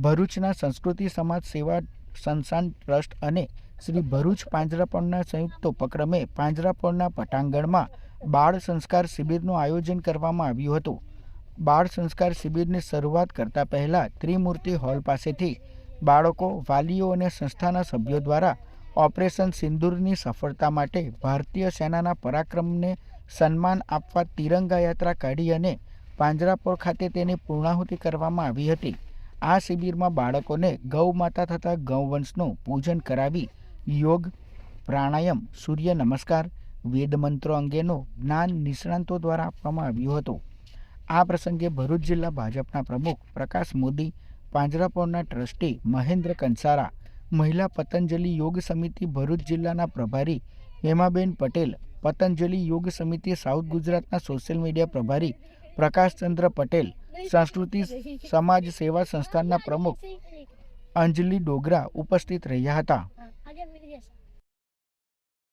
ભરૂચના સંસ્કૃતિ સમાજ સેવા સંસ્થાન ટ્રસ્ટ અને શ્રી ભરૂચ પાંજરાપોળના સંયુક્ત ઉપક્રમે પાંજરાપોળના પટાંગણમાં બાળ સંસ્કાર શિબિરનું આયોજન કરવામાં આવ્યું હતું. બાળ સંસ્કાર શિબિરની શરૂઆત કરતા પહેલા ત્રિમૂર્તિ હોલ પાસેથી બાળકો, વાલીઓ અને સંસ્થાના સભ્યો દ્વારા ઓપરેશન સિંદૂરની સફળતા માટે ભારતીય સેનાના પરાક્રમને સન્માન આપવા તિરંગા યાત્રા કાઢી અને પાંજરાપોળ ખાતે તેની પૂર્ણાહુતિ કરવામાં આવી હતી. આ શિબિરમાં બાળકોને ગૌ માતા તથા ગૌવંશનું પૂજન કરાવી યોગ, પ્રાણાયામ, સૂર્ય નમસ્કાર, વેદ મંત્રો અંગેનું જ્ઞાન નિષ્ણાંતો દ્વારા આપવામાં આવ્યું હતું. આ પ્રસંગે ભરૂચ જિલ્લા ભાજપના પ્રમુખ પ્રકાશ મોદી પાંજરાપોળના ટ્રસ્ટી મહેન્દ્ર કંસારા, મહિલા પતંજલિ યોગ સમિતિ ભરૂચ જિલ્લાના પ્રભારી હેમાબેન પટેલ, પતંજલિ યોગ સમિતિ સાઉથ ગુજરાતના સોશિયલ મીડિયા પ્રભારી પ્રકાશચંદ્ર પટેલ સંસ્કૃતિ સમાજ સેવા સંસ્થાનના પ્રમુખ અંજલિ ડોગરા ઉપસ્થિત રહ્યા હતા.